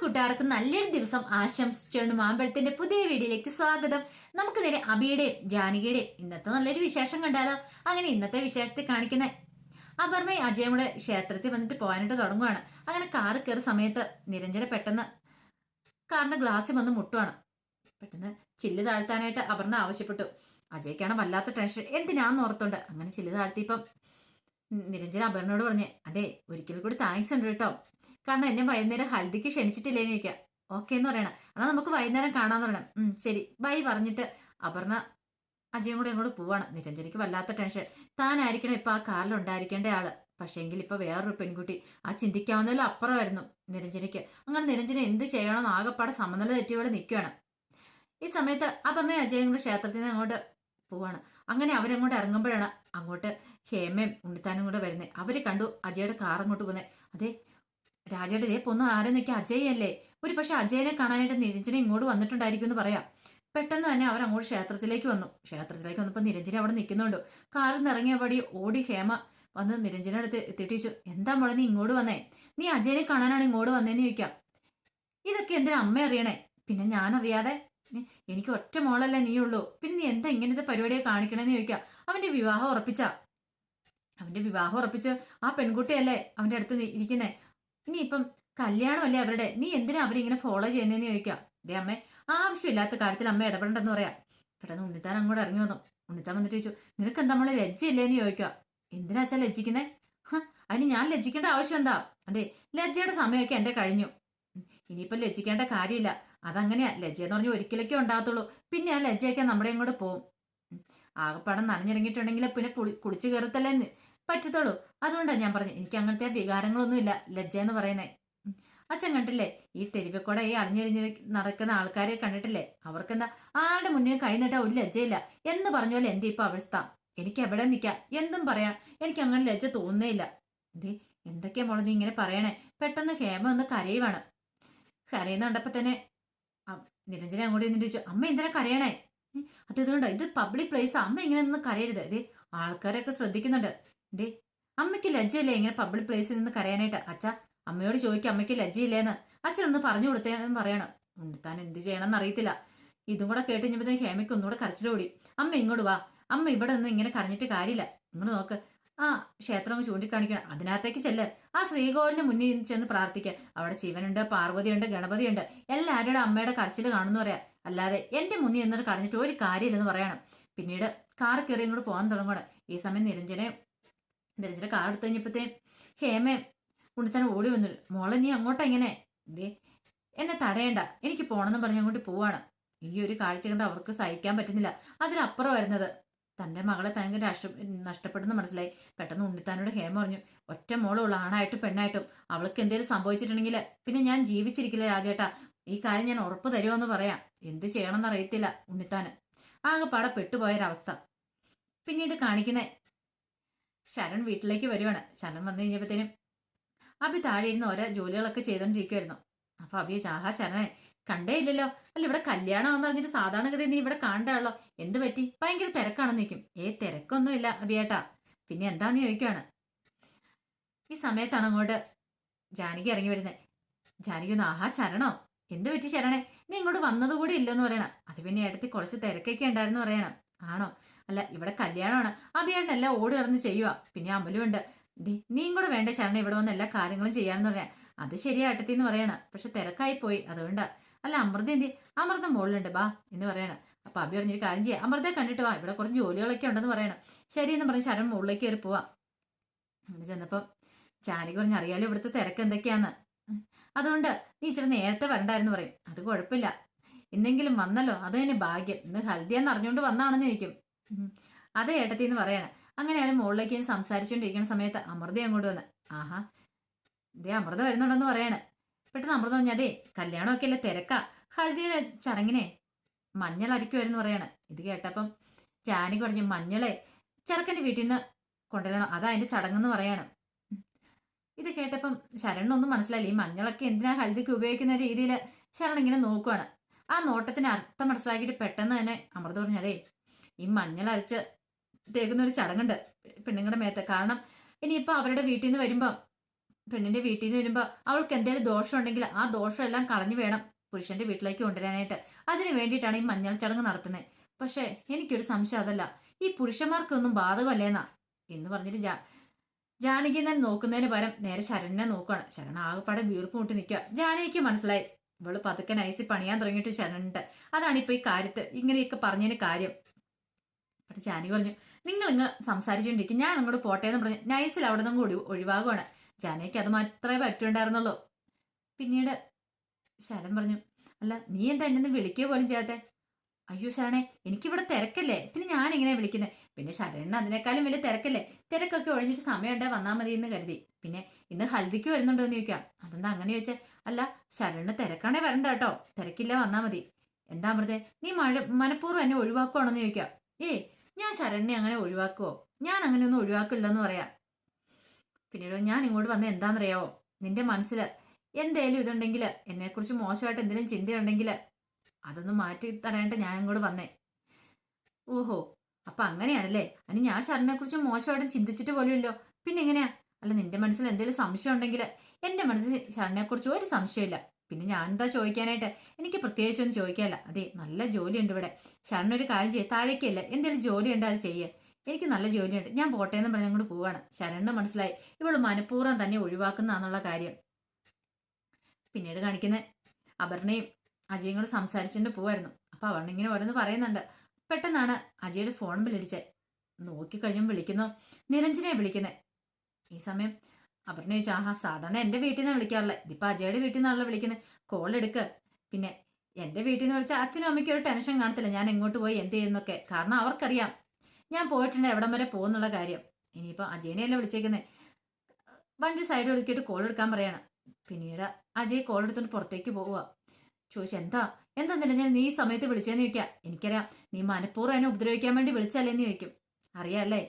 കൂട്ടുകാർക്ക് നല്ലൊരു ദിവസം ആശംസിച്ചുകൊണ്ട് മാമ്പഴത്തിന്റെ പുതിയ വീഡിയോയിലേക്ക് സ്വാഗതം. നമുക്ക് നേരെ അബിയുടെയും ജാനകിയുടെയും ഇന്നത്തെ നല്ലൊരു വിശേഷം കണ്ടാലോ? അങ്ങനെ ഇന്നത്തെ വിശേഷത്തിൽ കാണിക്കുന്ന അപർണയും അജയും കൂടെ ക്ഷേത്രത്തിൽ വന്നിട്ട് പോകാനായിട്ട് തുടങ്ങുവാണ്. അങ്ങനെ കാറ് കയറി സമയത്ത് നിരഞ്ജന പെട്ടെന്ന് കാറിന്റെ ഗ്ലാസ്സിൽ വന്ന് മുട്ടുവാണ്. പെട്ടെന്ന് ചില്ല് താഴ്ത്താനായിട്ട് അപർണ ആവശ്യപ്പെട്ടു. അജയ്ക്കാണ് വല്ലാത്ത ടെൻഷൻ എന്തിനാന്ന് ഓർത്തുണ്ട് അങ്ങനെ ചില്ല് താഴ്ത്തിയപ്പം നിരഞ്ജന അപർണയോട് പറഞ്ഞേ അതെ ഒരിക്കൽ കൂടി താങ്ക്സ് ഉണ്ട് കേട്ടോ. കാരണം എന്നെ വൈകുന്നേരം ഹൽദിക്ക് ക്ഷണിച്ചിട്ടില്ലേന്ന് ചോദിക്കാം. ഓക്കെ എന്ന് പറയണം. എന്നാൽ നമുക്ക് വൈകുന്നേരം കാണാന്ന് പറയണം. ഉം ശരി. ബൈ പറഞ്ഞിട്ട് അപർണ അജയും കൂടെ അങ്ങോട്ട് പോവാണ്. നിരഞ്ജനിക്ക് വല്ലാത്ത ടെൻഷൻ താനായിരിക്കണം ഇപ്പൊ ആ കാറിൽ ഉണ്ടായിരിക്കേണ്ട ആൾ. പക്ഷേങ്കിൽ ഇപ്പൊ വേറൊരു പെൺകുട്ടി. ആ ചിന്തിക്കാവുന്നതിലും അപ്പുറമായിരുന്നു നിരഞ്ജനയ്ക്ക്. അങ്ങനെ നിരഞ്ജന എന്ത് ചെയ്യണമെന്ന് ആകെപ്പാടെ സമനില തെറ്റിയോടെ നിൽക്കുകയാണ് ഈ സമയത്ത് അപർണ അജയും കൂടെ ക്ഷേത്രത്തിൽ നിന്ന് അങ്ങോട്ട് പോവാണ്. അങ്ങനെ അവരങ്ങോട്ട് ഇറങ്ങുമ്പോഴാണ് അങ്ങോട്ട് ഹേമയും ഉണ്ണിത്താനും കൂടെ വരുന്നത് അവർ കണ്ടു അജയുടെ കാർ അങ്ങോട്ട് പോകുന്നത് അതെ രാജയുടെ ഇതേ പൊന്നു ആരെ നിൽക്കുക അജയല്ലേ? ഒരു പക്ഷെ അജയനെ കാണാനായിട്ട് നിരഞ്ജന ഇങ്ങോട്ട് വന്നിട്ടുണ്ടായിരിക്കും എന്ന് പറയാം. പെട്ടെന്ന് തന്നെ അവർ അങ്ങോട്ട് ക്ഷേത്രത്തിലേക്ക് വന്നു. ക്ഷേത്രത്തിലേക്ക് വന്നപ്പോൾ നിരഞ്ജന അവിടെ നിൽക്കുന്നുണ്ട്. കാറിൽ നിന്ന് ഇറങ്ങിയ പടി ഓടി ഹേമ വന്ന് നിരഞ്ജന അടുത്ത് എത്തിയിട്ടിച്ചു. എന്താ മോളെ നീ ഇങ്ങോട്ട് വന്നേ? നീ അജയനെ കാണാനാണ് ഇങ്ങോട്ട് വന്നേന്ന് ചോദിക്കാം. ഇതൊക്കെ എന്തിനാ അമ്മ അറിയണേ? പിന്നെ ഞാൻ അറിയാതെ എനിക്ക് ഒറ്റ മോളല്ലേ നീ ഉള്ളൂ പിന്നെ നീ എന്താ ഇങ്ങനത്തെ പരിപാടിയെ കാണിക്കണേന്ന് ചോദിക്കാം. അവന്റെ വിവാഹം ഉറപ്പിച്ച. അവന്റെ വിവാഹം ഉറപ്പിച്ച് ആ പെൺകുട്ടിയല്ലേ അവന്റെ അടുത്ത് നി- ഇപ്പം കല്യാണമല്ലേ അവരുടെ? നീ എന്തിനാ അവരിങ്ങനെ ഫോളോ ചെയ്യുന്നതെന്ന് ചോദിക്കാം ദേ അമ്മേ ആവശ്യമില്ലാത്ത കാര്യത്തിൽ അമ്മ ഇടപെടണ്ടെന്ന് പറയാം. പെട്ടെന്ന് ഉണ്ണിത്താൻ അങ്ങോട്ട് ഇറങ്ങി വന്നു. ഉണ്ണിത്താൻ വന്നിട്ട് ചോദിച്ചു നിനക്ക് എന്താ നമ്മളെ ലജ്ജയില്ലേന്ന് ചോദിക്കുക? എന്തിനാ വെച്ചാ ലജ്ജിക്കുന്നേ? അതിന് ഞാൻ ലജ്ജിക്കേണ്ട ആവശ്യം എന്താ? അതെ ലജ്ജയുടെ സമയമൊക്കെ എന്റെ കഴിഞ്ഞു. ഇനിയിപ്പം ലജ്ജിക്കേണ്ട കാര്യമില്ല. അതങ്ങനെയാ. ലജ്ജ എന്ന് പറഞ്ഞാൽ ഒരിക്കലൊക്കെ ഉണ്ടാകത്തുള്ളൂ. പിന്നെ ആ ലജ്ജയൊക്കെ നമ്മുടെ അങ്ങോട്ട് പോവും. ഉം, ആകപ്പാടം നനഞ്ഞിറങ്ങിയിട്ടുണ്ടെങ്കിൽ പിന്നെ കുളിച്ചു കയറത്തല്ലേ പറ്റത്തുള്ളൂ. അതുകൊണ്ടാണ് ഞാൻ പറഞ്ഞത് എനിക്ക് അങ്ങനത്തെ വികാരങ്ങളൊന്നുമില്ല ലജ്ജ എന്ന് പറയുന്നേ. അച്ഛൻ കണ്ടില്ലേ ഈ തെരുവിക്കൂടെ ഈ അണിഞ്ഞിരിഞ്ഞ് നടക്കുന്ന ആൾക്കാരെ കണ്ടിട്ടില്ലേ? അവർക്കെന്താ ആരുടെ മുന്നിൽ കൈ നീട്ടാൻ ഒരു ലജ്ജയില്ല. എന്ന് പറഞ്ഞ എന്റെ ഇപ്പൊ അവസ്ഥ. എനിക്ക് എവിടെ നിൽക്കാം എന്തും പറയാം. എനിക്ക് അങ്ങനെ ലജ്ജ തോന്നുന്നേയില്ല. എന്തേ എന്തൊക്കെയാ മോളെ ഇങ്ങനെ പറയണേ? പെട്ടെന്ന് ഹേമ ഒന്ന് കരയുവാണ്. കരയുന്ന കണ്ടപ്പോ തന്നെ നിരഞ്ജന അങ്ങോട്ട് എന്നിട്ട് ചോദിച്ചു അമ്മ എന്തിനാ കരയണേ? അത് ഇതുകൊണ്ട്? ഇത് പബ്ലിക് പ്ലേസ് അമ്മ ഇങ്ങനെ ഒന്ന് കരയരുത്. ഇത് ആൾക്കാരൊക്കെ ശ്രദ്ധിക്കുന്നുണ്ട്. ഇതേ അമ്മയ്ക്ക് ലജ്ജയില്ലേ ഇങ്ങനെ പബ്ലിക് പ്ലേസിൽ നിന്ന് കരയാനായിട്ട്? അച്ഛ അമ്മയോട് ചോദിക്കും അമ്മയ്ക്ക് ലജ്ജയില്ലേന്ന്. അച്ഛനൊന്ന് പറഞ്ഞു കൊടുത്തേന്ന് പറയണം. താൻ എന്ത് ചെയ്യണമെന്ന് അറിയത്തില്ല. ഇതും കൂടെ കേട്ട് കഴിഞ്ഞപ്പോൾ ഹേമയ്ക്ക് ഒന്നുകൂടെ കരച്ചിലോടി അമ്മ ഇങ്ങോട്ട് വാ. അമ്മ ഇവിടെ നിന്ന് ഇങ്ങനെ കരഞ്ഞിട്ട് കാര്യമില്ല. ഇങ്ങോട്ട് നോക്ക്. ആ ക്ഷേത്രം ചൂണ്ടിക്കാണിക്കണം. അതിനകത്തേക്ക് ചെല്ല്. ആ ശ്രീകോവിലിന് മുന്നിൽ ചെന്ന് പ്രാർത്ഥിക്കുക അവിടെ ശിവനുണ്ട് പാർവതിയുണ്ട് ഗണപതിയുണ്ട്. എല്ലാവരുടെ അമ്മയുടെ കരച്ചിൽ കാണുന്നു പറയാം. അല്ലാതെ എന്റെ മുന്നിൽ എന്നിട്ട് കരഞ്ഞിട്ട് ഒരു കാര്യമില്ലെന്ന് പറയണം. പിന്നീട് കാർ കയറി ഇങ്ങോട്ട് പോകാൻ തുടങ്ങണം ഈ സമയം നിരഞ്ജനെ നിരഞ്ജന കാർ എടുത്തു കഴിഞ്ഞപ്പോഴത്തേ ഹേമ ഉണ്ണിത്താൻ ഓടി വന്നു. മോളെ നീ അങ്ങോട്ടാ ഇങ്ങനെ? ദേ എന്നെ തടയണ്ട. എനിക്ക് പോണെന്ന് പറഞ്ഞ് അങ്ങോട്ട് പോവാണ്. ഈ ഒരു കാഴ്ച കണ്ട് അവർക്ക് സഹിക്കാൻ പറ്റുന്നില്ല. അതിലപ്പുറം വരുന്നത് തന്റെ മകളെ തനിക്ക് നഷ്ട നഷ്ടപ്പെടുന്നു മനസ്സിലായി. പെട്ടെന്ന് ഉണ്ണിത്താനോട് ഹേമ പറഞ്ഞു ഒറ്റ മോളുള്ള ആണായിട്ടും പെണ്ണായിട്ടും അവൾക്ക് എന്തെങ്കിലും സംഭവിച്ചിട്ടുണ്ടെങ്കിൽ പിന്നെ ഞാൻ ജീവിച്ചിരിക്കില്ല രാജേട്ടാ. ഈ കാര്യം ഞാൻ ഉറപ്പ് തരുമെന്ന് പറയാം. എന്ത് ചെയ്യണമെന്ന് അറിയത്തില്ല ഉണ്ണിത്താന്. ആകെപ്പാടെ പെട്ടുപോയൊരവസ്ഥ. പിന്നീട് കാണിക്കുന്നേ ശരൺ വീട്ടിലേക്ക് വരുവാണ്. ശരൺ വന്നു കഴിഞ്ഞപ്പോഴത്തേനും അഭി താഴെ ഇരുന്ന് ഓരോ ജോലികളൊക്കെ ചെയ്തോണ്ടിരിക്കുവായിരുന്നു. അപ്പൊ അഭി ആഹാ ശരണേ കണ്ടേ ഇല്ലല്ലോ. അല്ല ഇവിടെ കല്യാണം പറഞ്ഞിട്ട് സാധാരണഗതി നീ ഇവിടെ കാണണ്ടാണല്ലോ എന്ത് പറ്റി? ഭയങ്കര തിരക്കാണെന്ന് നിൽക്കും ഏ തിരക്കൊന്നുമില്ല അഭിയേട്ടാ. പിന്നെ എന്താന്ന് ചോദിക്കുവാണ്. ഈ സമയത്താണ് അങ്ങോട്ട് ജാനകി ഇറങ്ങി വരുന്നത്. ജാനകി ഒന്ന് ആഹാ ശരണോ എന്ത് പറ്റി ശരണേ? നീ ഇങ്ങോട്ട് വന്നതുകൂടി ഇല്ലെന്ന് പറയണം. അത് പിന്നെ ഏട്ടത്തി കുറച്ച് തിരക്കൊക്കെ ഉണ്ടായിരുന്നു പറയണം. ആണോ? അല്ല ഇവിടെ കല്യാണമാണ്. അഭിയേട്ടൻ എല്ലാം ഓടി നടന്ന് ചെയ്യുക പിന്നെ അമലുണ്ട് നീയും കൂടെ വേണ്ട ശരണ ഇവിടെ വന്ന് എല്ലാ കാര്യങ്ങളും ചെയ്യാന്ന് പറയാം അത് ശരിയാ ഏട്ടത്തി എന്ന് പറയണം. പക്ഷെ തിരക്കായി പോയി അതുകൊണ്ട്. അല്ല അമൃത എന്തി അമൃത മുകളിലുണ്ട് ബാ എന്ന് പറയണം. അപ്പൊ അഭി പറഞ്ഞൊരു കാര്യം ചെയ്യാം. അമൃതയെ കണ്ടിട്ട് വാ ഇവിടെ കുറച്ച് ജോലികളൊക്കെ ഉണ്ടെന്ന് പറയണം. ശരി എന്ന് പറഞ്ഞ് ശരൺ മുകളിലേക്ക് കയറി പോവാ. അങ്ങനെ ചെന്നപ്പോൾ ജാനകി പറഞ്ഞ് അറിയാലോ ഇവിടുത്തെ തിരക്ക് എന്തൊക്കെയാന്ന്? അതുകൊണ്ട് നീ ഇച്ചിരി നേരത്തെ വരണ്ടായിരുന്നു പറയും. അത് കുഴപ്പമില്ല. എന്നെങ്കിലും വന്നല്ലോ. അത് തന്നെ ഭാഗ്യം. ഇന്ന് ഹൽദിയാന്ന് അറിഞ്ഞുകൊണ്ട് വന്നാണെന്ന് ചോദിക്കും. അതെ ഏട്ടത്തി എന്ന് പറയണം. അങ്ങനെ ഞാൻ മുകളിലേക്ക് സംസാരിച്ചുകൊണ്ടിരിക്കുന്ന സമയത്ത് അമൃത അങ്ങോട്ട് വന്ന് ആഹാ ഇതേ അമൃത വരുന്നുണ്ടെന്ന് പറയാണ്. പെട്ടെന്ന് അമൃത പറഞ്ഞു അതെ കല്യാണമൊക്കെ അല്ലേ തിരക്ക. ഹൽദിയുടെ ചടങ്ങിനെ മഞ്ഞൾ അരിക്കുമായിരുന്നു പറയാണ്. ഇത് കേട്ടപ്പം ജാനി കുറഞ്ഞു മഞ്ഞളെ ചെറുക്കന്റെ വീട്ടിൽ നിന്ന് കൊണ്ടുവരണം. അതാ അതിന്റെ ചടങ്ങെന്ന് പറയാണ്. ഇത് കേട്ടപ്പം ശരണൊന്നും മനസ്സിലായില്ല. ഈ മഞ്ഞളൊക്കെ എന്തിനാ ഹൽദിക്ക് ഉപയോഗിക്കുന്ന രീതിയിൽ ശരൺ ഇങ്ങനെ നോക്കുവാണ്. ആ നോട്ടത്തിന് അർത്ഥം മനസ്സിലാക്കിയിട്ട് പെട്ടെന്ന് തന്നെ അമൃത പറഞ്ഞു അതെ ഈ മഞ്ഞൾ അരച്ച് തേക്കുന്ന ഒരു ചടങ്ങുണ്ട് പെണ്ണുങ്ങളുടെ മേത്ത്. കാരണം ഇനിയിപ്പോൾ അവരുടെ വീട്ടിൽ നിന്ന് വരുമ്പം പെണ്ണിന്റെ വീട്ടിൽ നിന്ന് വരുമ്പോൾ അവൾക്ക് എന്തെങ്കിലും ദോഷം ഉണ്ടെങ്കിൽ ആ ദോഷം എല്ലാം കളഞ്ഞു വേണം പുരുഷന്റെ വീട്ടിലേക്ക് കൊണ്ടുവരാനായിട്ട്. അതിനു വേണ്ടിയിട്ടാണ് ഈ മഞ്ഞൾ ചടങ്ങ് നടത്തുന്നത് പക്ഷേ എനിക്കൊരു സംശയം അതല്ല. ഈ പുരുഷന്മാർക്കൊന്നും ബാധകമല്ലേന്നാ? എന്ന് പറഞ്ഞിട്ട് ജാ ജാനകി തന്നെ നോക്കുന്നതിന് പകരം നേരെ ശരണിനെ നോക്കുകയാണ് ശരൺ ആകെപ്പാടെ വീർപ്പ് മുട്ടി നിൽക്കുക ജാനകിക്ക് മനസ്സിലായി. ഇവൾ പതുക്കെ നൈസിൽ പണിയാൻ തുടങ്ങിയിട്ട് ശരണിട്ട് അതാണ് ഈ കാര്യത്ത് ഇങ്ങനെയൊക്കെ പറഞ്ഞതിന് കാര്യം. അപ്പോൾ ജാനി പറഞ്ഞു നിങ്ങൾ ഇങ്ങ് സംസാരിച്ചുകൊണ്ടിരിക്കും ഞാൻ അങ്ങോട്ട് പോട്ടെ എന്ന് പറഞ്ഞു. നൈസിൽ അവിടെ നിന്നും കൂടി ഒഴിവാകുവാണ്. ജാനയ്ക്ക് അത് മാത്രമേ പറ്റുണ്ടായിരുന്നുള്ളൂ. പിന്നീട് ശരൺ പറഞ്ഞു അല്ല നീ എന്താ എന്നെ വിളിക്കുക പോലും ചെയ്യാത്തെ? അയ്യോ ശരണേ എനിക്കിവിടെ തിരക്കല്ലേ? പിന്നെ ഞാൻ ഇങ്ങനെ വിളിക്കുന്നത് പിന്നെ ശരണിന് അതിനേക്കാളും വലിയ തിരക്കല്ലേ? തിരക്കൊക്കെ ഒഴിഞ്ഞിട്ട് സമയമുണ്ടേ വന്നാൽ മതി എന്ന് കരുതി. പിന്നെ ഇന്ന് ഹൽദിക്ക് വരുന്നുണ്ടോ എന്ന് ചോദിക്കാം. അതെന്താ അങ്ങനെ ചോദിച്ചേ? അല്ല ശരണിന് തിരക്കാണേ വരണ്ട കേട്ടോ. തിരക്കില്ല വന്നാൽ മതി. എന്താ അമൃതേ നീ മഴ മനഃപൂർവം എന്നെ ഒഴിവാക്കുവാണോ എന്ന് ചോദിക്കാം. ഏയ് ഞാൻ ശരണ്യെ അങ്ങനെ ഒഴിവാക്കുവോ? ഞാൻ അങ്ങനെ അങ്ങനെയൊന്നും ഒഴിവാക്കില്ലെന്ന് പറയാം. പിന്നീട് ഞാൻ ഇങ്ങോട്ട് വന്ന എന്താണെന്നറിയാവോ? നിന്റെ മനസ്സിൽ എന്തേലും ഇതുണ്ടെങ്കിൽ എന്നെക്കുറിച്ച് മോശമായിട്ട് എന്തെങ്കിലും ചിന്തയുണ്ടെങ്കിൽ അതൊന്നും മാറ്റി തരാനായിട്ട് ഞാൻ ഇങ്ങോട്ട് വന്നേ. ഓഹോ അപ്പൊ അങ്ങനെയാണല്ലേ? അനി ഞാൻ ശരണിനെ കുറിച്ച് മോശമായിട്ടും ചിന്തിച്ചിട്ട് പോലുമില്ലോ. പിന്നെ എങ്ങനെയാ? അല്ല നിന്റെ മനസ്സിൽ എന്തെങ്കിലും സംശയം ഉണ്ടെങ്കിൽ എന്റെ മനസ്സിൽ ശരണിനെ കുറിച്ച് ഒരു സംശയമില്ല പിന്നെ ഞാൻ എന്താ ചോദിക്കാനായിട്ട്? എനിക്ക് പ്രത്യേകിച്ചൊന്നും ചോദിക്കാല്ല അതെ നല്ല ജോലിയുണ്ട് ഇവിടെ. ശരണൊരു കാര്യം ചെയ്യ. താഴേക്കല്ല. എന്തെങ്കിലും ജോലിയുണ്ട് അത് ചെയ്യേ. എനിക്ക് നല്ല ജോലിയുണ്ട്. ഞാൻ പോട്ടെ എന്ന് പറഞ്ഞ് അങ്ങോട്ട് പോവാണ്. ശരണ് മനസ്സിലായി. ഇവൾ മനഃപൂർവം തന്നെ ഒഴിവാക്കുന്നതാന്നുള്ള കാര്യം. പിന്നീട് കാണിക്കുന്ന അപർണയും അജയും കൂടെ സംസാരിച്ചുകൊണ്ട് പോവായിരുന്നു. അപ്പൊ അവർ ഇങ്ങനെ ഓരോന്ന് പറയുന്നുണ്ട്. പെട്ടെന്നാണ് അജയുടെ ഫോൺ വിളിച്ചത് നോക്കിക്കഴിഞ്ഞും വിളിക്കുന്നു. നിരഞ്ജനയെ വിളിക്കുന്നത് ഈ സമയം അപർണ ചോദിച്ചു ആഹാ സാധാരണ എന്റെ വീട്ടിൽ നിന്നാണ് വിളിക്കാറില്ല ഇതിപ്പോൾ അജയുടെ വീട്ടിൽ നിന്നാണല്ലോ വിളിക്കുന്നത്. കോൾ എടുക്ക്. പിന്നെ എന്റെ വീട്ടിൽ നിന്ന് വിളിച്ചാൽ അച്ഛനും അമ്മയ്ക്കും ഒരു ടെൻഷൻ കാണത്തില്ല. ഞാൻ എങ്ങോട്ട് പോയി എന്ത് ചെയ്യുന്നൊക്കെ. കാരണം അവർക്കറിയാം. ഞാൻ പോയിട്ടുണ്ട് എവിടം വരെ പോകുന്നുള്ള കാര്യം. ഇനിയിപ്പോൾ അജയനെയല്ലേ വിളിച്ചേക്കുന്നത് വണ്ടി സൈഡ് ഒതുക്കിയിട്ട് കോൾ എടുക്കാൻ പറയണം. പിന്നീട് അജയ് കോൾ എടുത്തുകൊണ്ട് പുറത്തേക്ക് പോവുക ചോദിച്ചു എന്താ? എന്താ ഞാൻ നീ സമയത്ത് വിളിച്ചതെന്ന് ചോദിക്കാം. എനിക്കറിയാം. നീ മനഃപൂർവം എന്നെ ഉപദ്രവിക്കാൻ വേണ്ടി വിളിച്ചല്ലേന്ന് ചോദിക്കും. അറിയാല്ലേ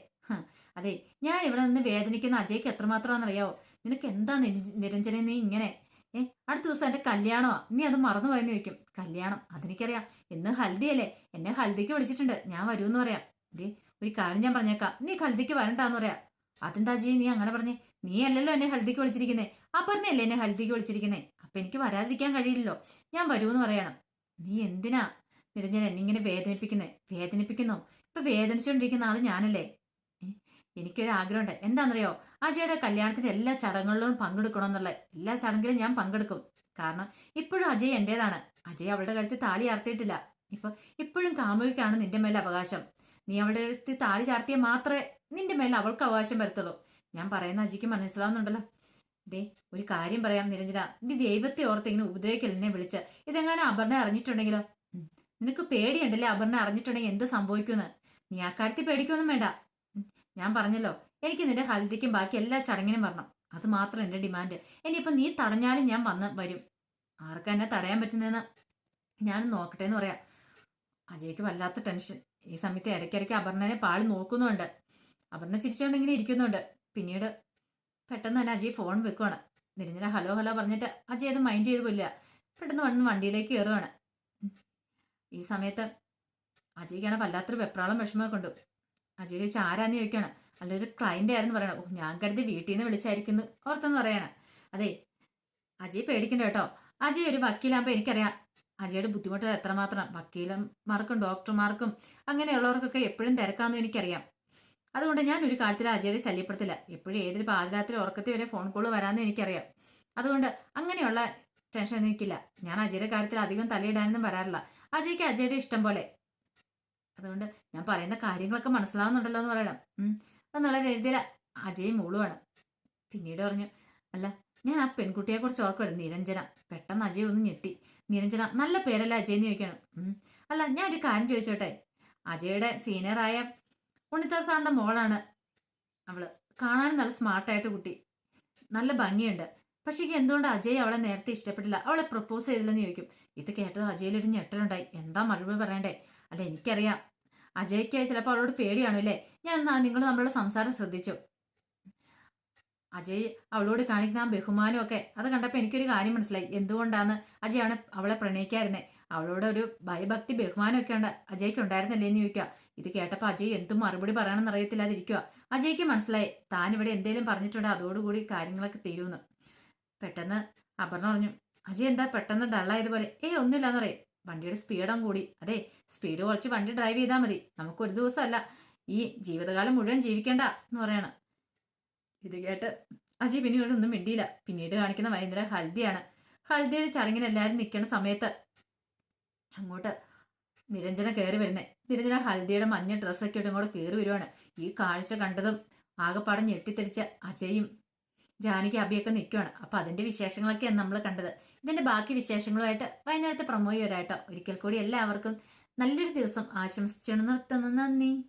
അതെ ഞാൻ ഇവിടെ നിന്ന് വേദനിക്കുന്ന അജയ്ക്ക് എത്രമാത്രമാണെന്നറിയാവോ? നിനക്ക് എന്താ നിരഞ്ജന നീ ഇങ്ങനെ? ഏ അടുത്ത ദിവസം എന്റെ കല്യാണമാ. നീ അത് മറന്നുപോയെന്ന് ചോദിക്കും. കല്യാണം? അതെനിക്കറിയാം. ഇന്ന് ഹൽദിയല്ലേ? എന്നെ ഹൽദിക്ക് വിളിച്ചിട്ടുണ്ട്. ഞാൻ വരുമെന്ന് പറയാം. ദേ ഒരു കാര്യം ഞാൻ പറഞ്ഞേക്കാം. നീ ഹൽദിക്ക് വരണ്ടാന്ന് പറയാം. അതെന്താ ജീ നീ അങ്ങനെ പറഞ്ഞേ. നീ അല്ലല്ലോ എന്നെ ഹൽദിക്ക് വിളിച്ചിരിക്കുന്നേ. അപർണയല്ലേ എന്നെ ഹൽദിക്ക് വിളിച്ചിരിക്കുന്നേ. അപ്പൊ എനിക്ക് വരാതിരിക്കാൻ കഴിയില്ലല്ലോ. ഞാൻ വരുമെന്ന് പറയണം. നീ എന്തിനാ നിരഞ്ജന എന്നിങ്ങനെ വേദനിപ്പിക്കുന്നേ? വേദനിപ്പിക്കുന്നോ? ഇപ്പൊ വേദനിച്ചുകൊണ്ടിരിക്കുന്ന ആൾ ഞാനല്ലേ? ഏ? ആഗ്രഹം ഉണ്ട് എന്താണെന്നറിയോ? അജയുടെ കല്യാണത്തിന്റെ എല്ലാ ചടങ്ങുകളിലും പങ്കെടുക്കണം എന്നുള്ള എല്ലാ ചടങ്ങിലും ഞാൻ പങ്കെടുക്കും. കാരണം ഇപ്പോഴും അജയ് എന്റേതാണ്. അജയ് അവളുടെ കഴുത്തിൽ താലി ചാർത്തിയിട്ടില്ല. ഇപ്പൊ ഇപ്പോഴും കാമുകിക്കാണ് നിന്റെ മേലെ അവകാശം. നീ അവളുടെ കഴുത്തിൽ താലി ചാർത്തിയാൽ മാത്രമേ നിന്റെ മേലെ അവൾക്ക് അവകാശം വരത്തുള്ളൂ. ഞാൻ പറയുന്ന അജിക്ക് മനസ്സിലാവുന്നുണ്ടല്ലോ. ദേ ഒരു കാര്യം പറയാം നിരഞ്ജന. നീ ദൈവത്തെ ഓർത്ത് ഇങ്ങനെ എന്നെ വിളിച്ച്? ഇതെങ്ങനെ അപർണ അറിഞ്ഞിട്ടുണ്ടെങ്കിലോ? നിനക്ക് പേടിയുണ്ടല്ലേ അപർണ അറിഞ്ഞിട്ടുണ്ടെങ്കിൽ എന്ത് സംഭവിക്കുമെന്ന്? നീ ആ കാര്യത്തിൽ പേടിക്കൊന്നും വേണ്ട. ഞാൻ പറഞ്ഞല്ലോ എനിക്ക് നിന്റെ ഹൽദിക്കും ബാക്കി എല്ലാ ചടങ്ങിനും വരണം. അത് മാത്രം എന്റെ ഡിമാൻഡ് ഇനിയിപ്പോ നീ തടഞ്ഞാലും ഞാൻ വന്ന് വരും. ആർക്കാ എന്നെ തടയാൻ പറ്റുന്നതെന്ന്? ഞാൻ നോക്കട്ടെ എന്ന് പറയാം. അജയ്ക്ക് വല്ലാത്ത ടെൻഷൻ ഈ സമയത്ത് ഇടയ്ക്കിടയ്ക്ക് അപർണനെ പാളി നോക്കുന്നുണ്ട്. അപർണ ചിരിച്ചുകൊണ്ട് ഇങ്ങനെ ഇരിക്കുന്നുണ്ട്. പിന്നീട് പെട്ടെന്ന് തന്നെ അജയ് ഫോൺ വെക്കുവാണ്. നിരഞ്ജന ഹലോ ഹലോ പറഞ്ഞിട്ട് അജയ് അത് മൈൻഡ് ചെയ്ത് പോലില്ല പെട്ടെന്ന് വന്ന് വണ്ടിയിലേക്ക് കയറുവാണ് ഈ സമയത്ത് അജയ്ക്കാണ് വല്ലാത്തൊരു വെപ്രാളം വിഷമമൊക്കെ കൊണ്ടു അജയ് ചോദിച്ചാൽ ആരാന്ന് ചോദിക്കണം. അല്ലൊരു ക്ലയന്റ് ആയിരുന്നു പറയണം. ഓ ഞാൻ കരുതി വീട്ടിൽ നിന്ന് വിളിച്ചായിരിക്കുന്നു. ഓർത്തെന്ന് പറയണം. അതെ അജയ് പേടിക്കണ്ട കേട്ടോ. അജയ് ഒരു വക്കീലാകുമ്പോൾ എനിക്കറിയാം അജയുടെ ബുദ്ധിമുട്ടുകൾ എത്രമാത്രം. വക്കീലന്മാർക്കും ഡോക്ടർമാർക്കും അങ്ങനെയുള്ളവർക്കൊക്കെ എപ്പോഴും തിരക്കാമെന്ന് എനിക്കറിയാം. അതുകൊണ്ട് ഞാൻ ഒരു കാര്യത്തിൽ അജയുടെ ശല്യപ്പെടുത്തില്ല. എപ്പോഴും ഏതൊരു പാതിരാത്രി ഉറക്കത്തിൽ വരെ ഫോൺ കോൾ വരാമെന്ന് എനിക്കറിയാം. അതുകൊണ്ട് അങ്ങനെയുള്ള ടെൻഷൻ എനിക്കില്ല. ഞാൻ അജയുടെ കാര്യത്തിൽ അധികം തലയിടാനൊന്നും വരാറില്ല. അജയ്ക്ക് അജയുടെ ഇഷ്ടം പോലെ. അതുകൊണ്ട് ഞാൻ പറയുന്ന കാര്യങ്ങളൊക്കെ മനസ്സിലാവുന്നുണ്ടല്ലോ എന്ന് പറയണം. എന്നുള്ള രീതിയിൽ അജയ് മൂളുവാണ്. പിന്നീട് പറഞ്ഞു അല്ല ഞാൻ ആ പെൺകുട്ടിയെ കുറിച്ച് ഓർക്കുവായിരുന്നു നിരഞ്ജന. പെട്ടെന്ന് അജയ് ഒന്ന് ഞെട്ടി. നിരഞ്ജന നല്ല പേരല്ല അജയ് എന്ന് ചോദിക്കണം. അല്ല ഞാൻ ഒരു കാര്യം ചോദിച്ചോട്ടെ? അജയുടെ സീനിയറായ ഉണിത സാറിന്റെ മോളാണ് അവൾ. കാണാൻ നല്ല സ്മാർട്ടായിട്ട് കുട്ടി. നല്ല ഭംഗിയുണ്ട്. പക്ഷേ എന്തുകൊണ്ട് അജയ് അവളെ നേരത്തെ ഇഷ്ടപ്പെട്ടില്ല? അവളെ പ്രപ്പോസ് ചെയ്തില്ലെന്ന് ചോദിക്കും. ഇത് കേട്ടത് അജയിലൊരു ഞെട്ടലുണ്ടായി. എന്താ മറുപടി പറയണ്ടേ? അല്ല? എനിക്കറിയാം. അജയ്ക്ക് ചിലപ്പോൾ അവളോട് പേടിയാണോ അല്ലേ? ഞാൻ നിങ്ങൾ നമ്മളുടെ സംസാരം ശ്രദ്ധിച്ചു. അജയ് അവളോട് കാണിക്കുന്ന ആ ബഹുമാനമൊക്കെ അത് കണ്ടപ്പോൾ എനിക്കൊരു കാര്യം മനസ്സിലായി. എന്തുകൊണ്ടാണ് അജയാണ് അവളെ പ്രണയിക്കായിരുന്നേ. അവളോട് ഒരു ഭയഭക്തി ബഹുമാനമൊക്കെ ഉണ്ട്. അജയ്ക്ക് ഉണ്ടായിരുന്നല്ലേ എന്ന് ചോദിക്കുക ഇത് കേട്ടപ്പോൾ അജയ് എന്തും മറുപടി പറയണമെന്ന് അറിയത്തില്ലാതിരിക്കുക അജയ്ക്ക് മനസ്സിലായി. താൻ ഇവിടെ എന്തെങ്കിലും പറഞ്ഞിട്ടുണ്ടോ? അതോടുകൂടി കാര്യങ്ങളൊക്കെ തീരുമെന്ന്. പെട്ടെന്ന് അപർണ പറഞ്ഞു. അജയ് എന്താ പെട്ടെന്ന് ഡള്ളായതുപോലെ? ഏയ് ഒന്നുമില്ലാന്ന് പറയും. വണ്ടിയുടെ സ്പീഡും കൂടി. അതെ സ്പീഡ് കുറച്ച് വണ്ടി ഡ്രൈവ് ചെയ്താൽ മതി. നമുക്ക് ഒരു ദിവസമല്ല. ഈ ജീവിതകാലം മുഴുവൻ ജീവിക്കേണ്ട എന്ന് പറയണം. ഇത് കേട്ട് അജി പിന്നീട് ഒന്നും മിണ്ടിയില്ല. പിന്നീട് കാണിക്കുന്ന വൈകുന്നേരം ഹൽദിയാണ്. ഹൽദിയുടെ ചടങ്ങിന് എല്ലാവരും നിൽക്കുന്ന സമയത്ത് അങ്ങോട്ട് നിരഞ്ജന കയറി വരുന്നേ. നിരഞ്ജന ഹൽദിയുടെ മഞ്ഞ ഡ്രസ്സൊക്കെ ഇട്ട് ഇങ്ങോട്ട് കയറി വരുവാണ്. ഈ കാഴ്ച കണ്ടതും ആകെപ്പാടെ ഞെട്ടിത്തെറിച്ച് അജയും ജാനകി അബിയൊക്കെ നിൽക്കുവാണ്. അപ്പം അതിന്റെ വിശേഷങ്ങളൊക്കെയാണ് നമ്മൾ കണ്ടത്. ഇതിന്റെ ബാക്കി വിശേഷങ്ങളുമായിട്ട് വൈകുന്നേരത്തെ പ്രമോയി വരാട്ടോ ഒരിക്കൽ കൂടി എല്ലാവർക്കും നല്ലൊരു ദിവസം ആശംസിച്ചു നിർത്തുന്നു. നന്ദി.